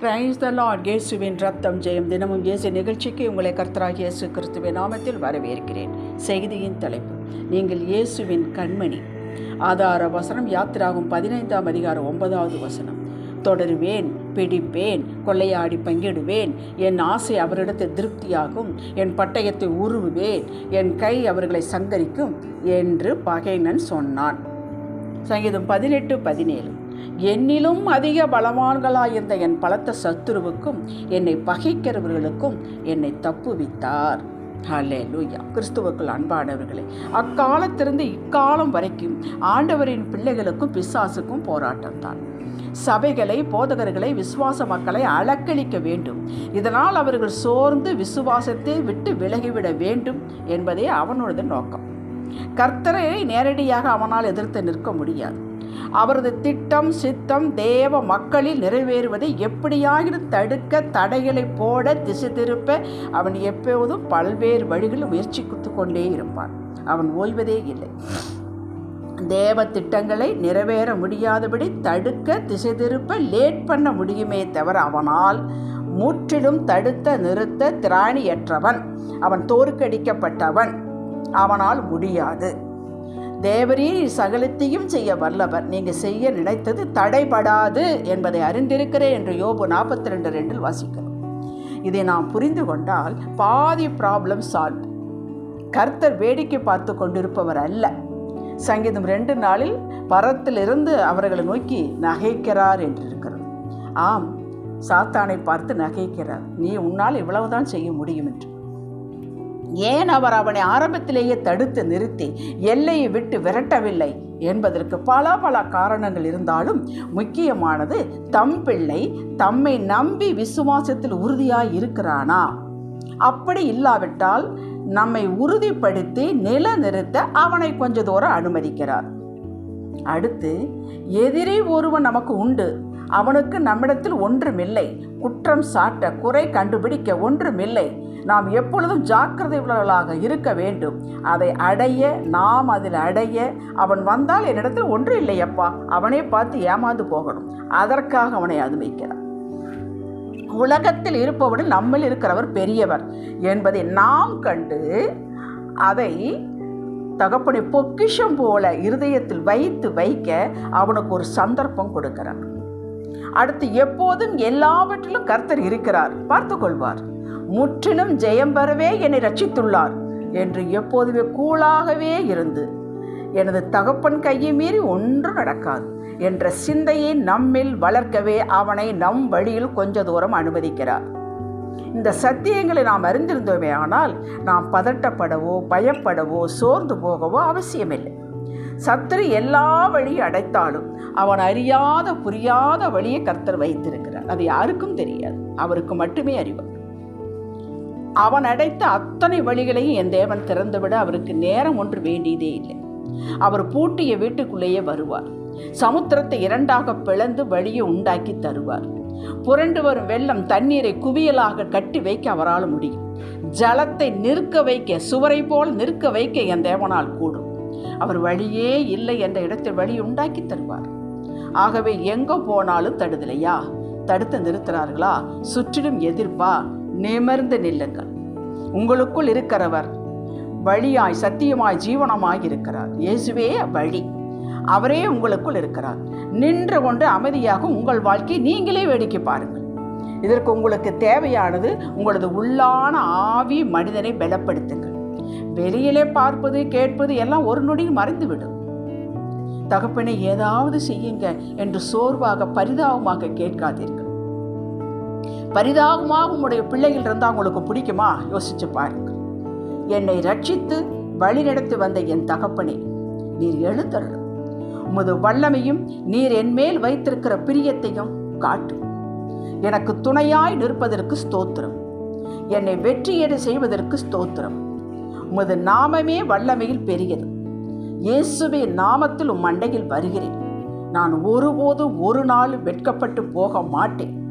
Praise the Lord இயேசுவின் ரத்தம் ஜெயம். தினமும் இயேசு நிகழ்ச்சிக்கு உங்களை கர்த்தராகிய இயேசு கிறிஸ்துவின் நாமத்தில் வரவேற்கிறேன். செய்தியின் தலைப்பு நீங்கள் இயேசுவின் கண்மணி. ஆதார வசனம் யாத்திராகும் பதினைந்தாம் அதிகாரம் ஒன்பதாவது வசனம். தொடருவேன் பிடிப்பேன் கொள்ளையாடி பங்கிடுவேன். என் ஆசை அவரிடத்தில் திருப்தியாகும். என் பட்டயத்தை உருவுவேன். என் கை அவர்களை சங்கரிக்கும் என்று பகைனன் சொன்னான். சங்கீதம் பதினெட்டு பதினேழு. என்னிலும் அதிக பலவான்களாயிருந்த என் பலத்த சத்துருவுக்கும் என்னை பகைக்கிறவர்களுக்கும் என்னை தப்புவித்தார். ஹலே லூயா கிறிஸ்துவுக்குள் அன்பானவர்களே அக்காலத்திலிருந்து இக்காலம் வரைக்கும் ஆண்டவரின் பிள்ளைகளுக்கும் பிசாசுக்கும் போராட்டம் தான். சபைகளை போதகர்களை விசுவாச மக்களை அலக்களிக்க வேண்டும். இதனால் அவர்கள் சோர்ந்து விசுவாசத்தை விட்டு விலகிவிட வேண்டும் என்பதே அவனோட நோக்கம். கர்த்தரை நேரடியாக அவனால் எதிர்த்து நிற்க முடியாது. அவரது திட்டம் சித்தம் தேவ மக்களில் நிறைவேறுவதை எப்படியாகிலும் தடுக்க தடைகளை போட திசை திருப்ப அவன் எப்போதும் பல்வேறு வழிகளில் முயற்சித்து கொண்டே இருப்பான். அவன் ஓய்வதே இல்லை. தேவ திட்டங்களை நிறைவேற முடியாதபடி தடுக்க திசை திருப்ப லேட் பண்ண முடியுமே தவிர அவனால் முற்றிலும் தடுத்த நிறுத்த திராணியற்றவன். அவன் தோற்கடிக்கப்பட்டவன். அவனால் முடியாது. தேவரீர் சகலத்தையும் செய்ய வல்லவர். நீங்கள் செய்ய நினைத்தது தடைபடாது என்பதை அறிந்திருக்கிறேன் என்று யோபு நாற்பத்தி ரெண்டு ரெண்டில் வாசிக்கிறோம். இதை நாம் புரிந்து கொண்டால் பாதி ப்ராப்ளம் சால்வ் கர்த்தர் வேடிக்கை பார்த்து கொண்டிருப்பவர் அல்ல. சங்கீதம் ரெண்டு நாளில் பரத்திலிருந்து அவர்களை நோக்கி நகைக்கிறார் என்று இருக்கிறது. ஆம் சாத்தானை பார்த்து நகைக்கிறார். நீ உன்னால் இவ்வளவுதான் செய்ய முடியும் என்று. ஏன் அவர் அவனை ஆரம்பத்திலேயே தடுத்து நிறுத்தி எல்லையை விட்டு விரட்டவில்லை என்பதற்கு பல பல காரணங்கள் இருந்தாலும் முக்கியமானது தம் பிள்ளை தம்மை நம்பி விசுவாசத்தில் உறுதியாய் இருக்கிறானா? அப்படி இல்லாவிட்டால் நம்மை உறுதிப்படுத்தி நிலநிறுத்த அவனை கொஞ்ச தூரம் அனுமதிக்கிறார். அடுத்து எதிரி ஒருவன் நமக்கு உண்டு. அவனுக்கு நம்மிடத்தில் ஒன்றுமில்லை. குற்றம் சாட்ட குறை கண்டுபிடிக்க ஒன்றுமில்லை. நாம் எப்பொழுதும் ஜாக்கிரதை உள்ளவர்களாக இருக்க வேண்டும். அதை அடைய நாம் அதில் அடைய அவன் வந்தால் என்னிடத்தில் ஒன்று இல்லையப்பா. அவனே பார்த்து ஏமாந்து போகணும். அதற்காக அவனை அனுமதிக்கிறார் உலகத்தில் இருப்பவனில் நம்மில் இருக்கிறவர் பெரியவர் என்பதை நாம் கண்டு அதை தகப்பனை பொக்கிஷம் போல இருதயத்தில் வைத்து வைக்க அவனுக்கு ஒரு சந்தர்ப்பம் கொடுக்கிறான். அடுத்து எப்போதும் எல்லாவற்றிலும் கர்த்தர் இருக்கிறார். பார்த்து கொள்வார் முற்றிலும் ஜெயம் பெறவே என்னை ரட்சித்துள்ளார் என்று எப்போதுமே கூலாகவே இருந்து எனது தகப்பன் கையை மீறி ஒன்றும் நடக்காது என்ற சிந்தையை நம்மில் வளர்க்கவே அவனை நம் வழியில் கொஞ்ச தூரம் அனுமதிக்கிறார். இந்த சத்தியங்களை நாம் அறிந்திருந்தோமே ஆனால் நாம் பதட்டப்படவோ பயப்படவோ சோர்ந்து போகவோ அவசியமில்லை. சத்துரு எல்லா வழியும் அடைத்தாலும் அவன் அறியாத புரியாத வழியை கர்த்தர் வைத்திருக்கிறார். அது யாருக்கும் தெரியாது. அவருக்கு மட்டுமே அறிவார் அவன் அடைத்த அத்தனை வழிகளையும் என் தேவன் திறந்துவிட அவருக்கு நேரம் ஒன்று வேண்டியதே இல்லை. அவர் பூட்டிய வீட்டுக்குள்ளேயே வருவார். சமுத்திரத்தை இரண்டாக பிளந்து வழியை உண்டாக்கி தருவார். புரண்டு வரும் வெள்ளம் தண்ணீரை குவியலாக கட்டி வைக்க அவரால் முடியும். ஜலத்தை நிற்க வைக்க சுவரை போல் நிற்க வைக்க என் தேவனால் கூடும். அவர் வழியே இல்லை என்ற இடத்தில் வழி உண்டாக்கி தருவார். ஆகவே எங்கே போனாலும் தடுதலையா தடுத்து நிறுத்துறார்களா சுற்றிலும் எதிர்ப்பா? நிமிர்ந்து நில்லுங்கள். உங்களுக்குள் இருக்கிறவர் வழியாய் சத்தியமாய் ஜீவனமாய் இருக்கிறார். இயேசுவே வழி. அவரே உங்களுக்குள் இருக்கிறார். நின்று கொண்டு அமைதியாக உங்கள் வாழ்க்கையை நீங்களே வேடிக்கை பாருங்கள். இதற்கு உங்களுக்கு தேவையானது உங்களது உள்ளான ஆவி மனிதனை பலப்படுத்துங்கள். வெளியிலே பார்ப்பது கேட்பது எல்லாம் ஒரு நொடியில் மறைந்துவிடும். தகப்பனை ஏதாவது செய்யுங்க என்று சோர்வாக பரிதாபமாக கேட்காதீர்கள். பரிதாபமாக உங்களுடைய பிள்ளைகள் இருந்தால் உங்களுக்கு பிடிக்குமா? யோசிச்சு பாருங்கள். என்னை ரட்சித்து வழிநடத்தி வந்த என் தகப்பனே நீர் எழுந்தருளும் உமது வல்லமையும் நீர் என் மேல் வைத்திருக்கிற பிரியத்தையும் காட்டும் எனக்கு துணையாய் நிற்பதற்கு ஸ்தோத்திரம். என்னை வெற்றியேடு செய்வதற்கு ஸ்தோத்திரம். உமது நாமமே வல்லமையில் பெரியது. இயேசுவே நாமத்தில் உம் மண்டையில் வருகிறேன். நான் ஒருபோதும் ஒரு நாள் வெட்கப்பட்டு போக மாட்டேன்.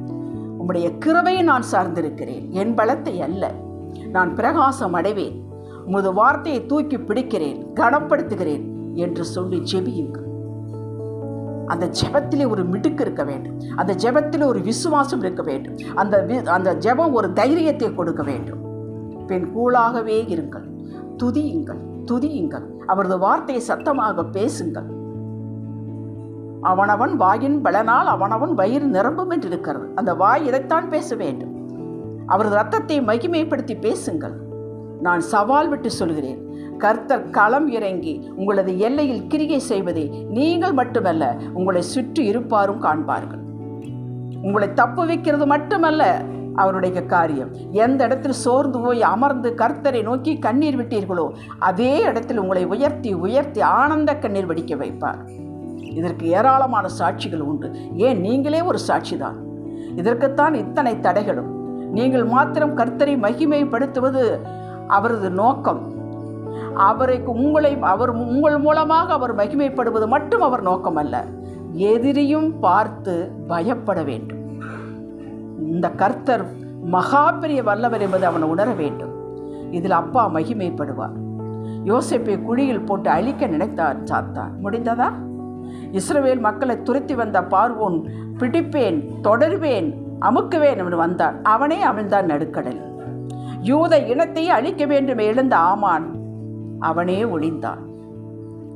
உம்முடைய கிருபையை நான் சார்ந்திருக்கிறேன். என் பலத்தை அல்ல. நான் பிரகாசம் அடைவேன். உமது வார்த்தையை தூக்கி பிடிக்கிறேன். கனப்படுத்துகிறேன் என்று சொல்லி ஜெபியுங்கள் அந்த ஜெபத்திலே ஒரு மிடுக்கு இருக்க வேண்டும். அந்த ஜெபத்திலே ஒரு விசுவாசம் இருக்க வேண்டும். அந்த வி- அந்த ஜெபம் ஒரு தைரியத்தை கொடுக்க வேண்டும். பெண் கூழாகவே இருங்கள். துதியுங்கள் துதியுங்கள். அவரது வார்த்தையை சத்தமாக பேசுங்கள். அவனவன் வாயின் பலனால் அவனவன் வயிறு நிரம்பும் என்று இருக்கிறது அந்த வாய் இதைத்தான் பேச வேண்டும். அவரது ரத்தத்தை மகிமைப்படுத்தி பேசுங்கள். நான் சவால் விட்டு சொல்கிறேன். கர்த்தர் களம் இறங்கி உங்களது எல்லையில் கிரியை செய்வதை நீங்கள் மட்டுமல்ல உங்களை சுற்றி இருப்பாரும் காண்பார்கள். உங்களை தப்பு வைக்கிறது மட்டுமல்ல அவருடைய காரியம். எந்த இடத்தில் சோர்ந்து போய் அமர்ந்து கர்த்தரை நோக்கி கண்ணீர் விட்டீர்களோ அதே இடத்தில் உங்களை உயர்த்தி உயர்த்தி ஆனந்த கண்ணீர் வடிக்க வைப்பார். இதற்கு ஏராளமான சாட்சிகள் உண்டு. ஏன்? நீங்களே ஒரு சாட்சி தான் இதற்குத்தான் இத்தனை தடைகளும். நீங்கள் மாத்திரம் கர்த்தரை மகிமைப்படுத்துவது அவரது நோக்கம். அவரை உங்களை அவர் உங்கள் மூலமாக அவர் மகிமைப்படுவது மட்டும் அவர் நோக்கம் அல்ல எதிரியும் பார்த்து பயப்பட வேண்டும். இந்த கர்த்தர் மகா பெரிய வல்லவர் என்பதை அவனை உணர வேண்டும். இதில் அப்பா மகிமைப்படுவார். யோசிப்பை குழியில் போட்டு அழிக்க நினைத்தார் சாத்தான் முடிந்ததா? இஸ்ரவேல் மக்களை துரத்தி வந்த பார்வோன் பிடிப்பேன் தொடர்வேன் அமுக்குவேன் அவன் வந்தான் அவனே அவன்தான் நடுக்கடல் யூத இனத்தையே அழிக்க வேண்டும் எழுந்த ஆமான் அவனே ஒளிந்தான்.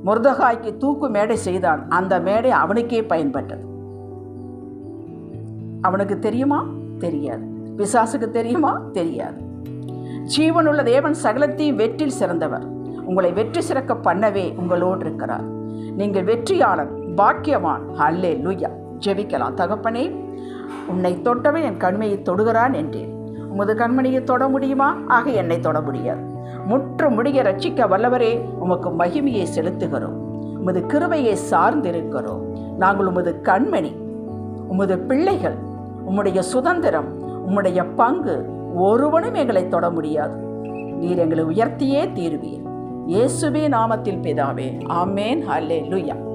முருதகாய்க்கு தூக்கு மேடை செய்தான். அந்த மேடை அவனுக்கே பயன்பட்டது. அவனுக்கு தெரியுமா? தெரியாது. பிசாசுக்கு தெரியுமா? தெரியாது. ஜீவனுள்ள தேவன் சகலத்தையும் வெற்றில் சிறந்தவர். உங்களை வெற்றி சிறக்க பண்ணவே உங்களோடு இருக்கிறார். நீங்கள் வெற்றியாளன் பாக்கியவான். அல்லே லுயா ஜெபிக்கலாம். தகப்பனே உன்னை தொட்டவன் என் கண்மையை தொடுகிறான் என்றேன். உமது கண்மணியை தொட முடியுமா? ஆக என்னை தொட முடியாது. முற்று முடிய ரட்சிக்க வல்லவரே உமக்கு மகிமையை செலுத்துகிறோம். உமது கிருவையை சார்ந்திருக்கிறோம். நாங்கள் உமது கண்மணி உமது பிள்ளைகள் உம்முடைய சுதந்திரம் உம்முடைய பங்கு ஒருவனும் எங்களை தொட முடியாது. நீர் எங்களை உயர்த்தியே தீர்வீர். இயேசுவே நாமத்தில் பிதாவே. ஆமேன். ஹல்லே லுயா